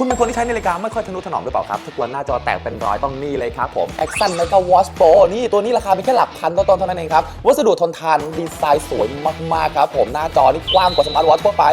คุณเป็นคนที่ใช้นาฬิกาไม่ค่อยทนุถนอมหรือเปล่าครับ ถ้ากวนหน้าจอแตกเป็นร้อยต้องนี่เลยครับผม Action Mega Watch Pro นี่ตัวนี้ราคาเป็นแค่หลักพันต้นๆเท่านั้นเองครับ วัสดุทนทานดีไซน์สวยมากๆครับผมหน้าจอนี่กว้างกว่าสมาร์ทวอททั่วไป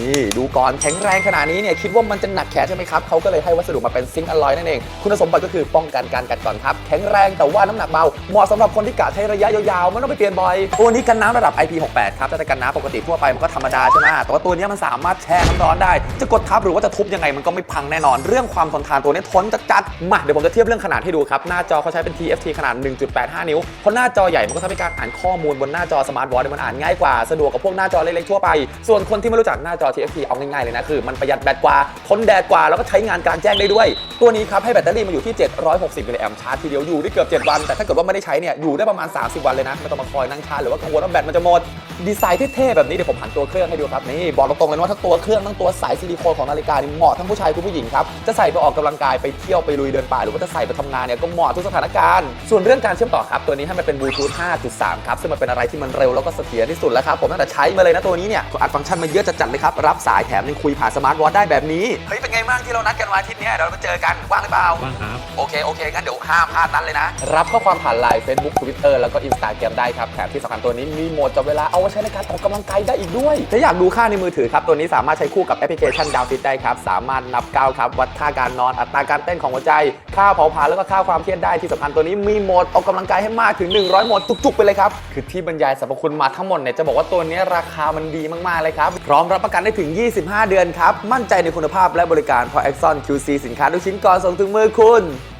นี่ดูก่อนแข็งแรงขนาดนี้เนี่ยคิดว่ามันจะหนักแขนใช่ไหมครับเขาก็เลยให้วัสดุมาเป็นซิงค์อลอยนั่นเอง คุณสมบัติก็คือป้องกันการกัดกร่อนครับ แข็งแรงแต่ว่าน้ำหนักเบา เหมาะสำหรับคนที่กะใช้ระยะยาวๆไม่ต้องไปเปลี่ยนบ่อยตัวนี้กันน้ำระดับ IP68 ครับแต่กันน้ำปกติทั่วไปมันก็ธรรมดาใช่ไหมแต่ว่าตัวนี้มันสามารถแช่น้ำร้อนได้ จะกดทับหรือว่าจะทุบยังไงมันก็ไม่พังแน่นอน เรื่องความทนทานตัวนี้ทนจัดๆมาเดี๋ยวผมจะเทียบเรื่องขนาดให้ดูครับหน้าจอเขาใช้เป็น TFT ขนาด 1.85 นิ้วเพราะหน้าจอใหญ่มันก็ทำให้การอ่านข้อมูลบนหน้าจอสมาร์ทวอทมันอ่านง่ายกว่าสะดวกกับพวกหน้าจอเล็กๆทั่วไป ส่วนคนที่ไม่รู้จักหน้าจอ TFT เอาง่ายๆเลยนะคือมันประหยัดแบตกว่าทนแดดกว่าแล้วก็ใช้งานกลารแจ้งได้ด้วย ตัวนี้ครับให้แบตเตอรี่มาอยู่ที่ 760มิลลิแอมป์ชาร์จทีเดียวอยู่ได้เกือบ 7 วัน แต่ถ้าเกิดว่าไม่ได้ใช้เนี่ยอยู่ได้ประมาณ 30 วันเลยนะไม่ต้องมาคอยนั่งชาร์จหรือว่ากังวลว่าแบตมันจะหมดดีไซน์เท่ๆแบบนี้เดี๋ยวผมหันตัวเครื่องให้ดูครับนี่บอกตรงๆเลยว่าทั้งตัวเครื่องทั้งตัวสายซิลิโคนของนาฬิกานี่เหมาะทั้งผู้ชายคุณผู้หญิงครับจะใส่ไปออกกำลังกายไปเที่ยวไปลุยเดินป่าหรือว่าจะใส่ไปทำงานเนี่ยก็เหมาะทุกสถานการณ์ส่วนเรื่องการเชื่อมต่อครับตัวนี้ให้มันเป็นบลูทูธ5.3ครับซึ่งมันเป็นอะไรที่มันเร็วแล้วก็เสถียรที่สุดแล้วครับผมตั้งแต่ใช้มาเลยนะตัวนี้เนี่ยอัดฟังก์ชันมาเยอะจัดๆเลยครับรับสายแถมยังคุยผ่านสมาร์ทวอทได้แบบนี้ เฮ้ย เป็นไงบ้างที่เรานัดกันวันอาทิตย์เนี้ยเดี๋ยวเรามาเจอกัน ว่างหรือเปล่า ว่างครับ โอเค โอเคงั้นเดี๋ยวห้ามพลาดนั้นเลยนะ รับข้อความผ่านไลน์ Facebook Twitter แล้วก็ Instagram ได้ครับแถมที่สำคัญตัวนี้มีโหมดจับเวลาเอาไว้ใช้ในการออกกำลังกายได้อีกด้วย ถ้าอยากดูค่าในมือถือครับตัวนี้สามารถใช้คู่กับแอปพลิเคชันดาวฟิตได้ครับสามารถนับก้าวครับวัดค่าการนอนอัตราการเต้นของหัวใจ ค่าเผาผลาญแล้วก็ค่าความเครียดได้ที่สำคัญตัวนี้มีโหมดออกกำลังกายให้มากถึง 100โหมดจุกๆไปเลยครับคือที่บรรยายสรรพคุณมาทั้งหมดเนี่ยจะบอกว่าตัวนี้ราคามันดีมากๆเลยครับพร้อมรับประกันได้ถึง 25 เดือนครับ มั่นใจในคุณภาพและบริการเพราะ Exxon QC สินค้าทุกชิ้นก่อนส่งถึงมือคุณ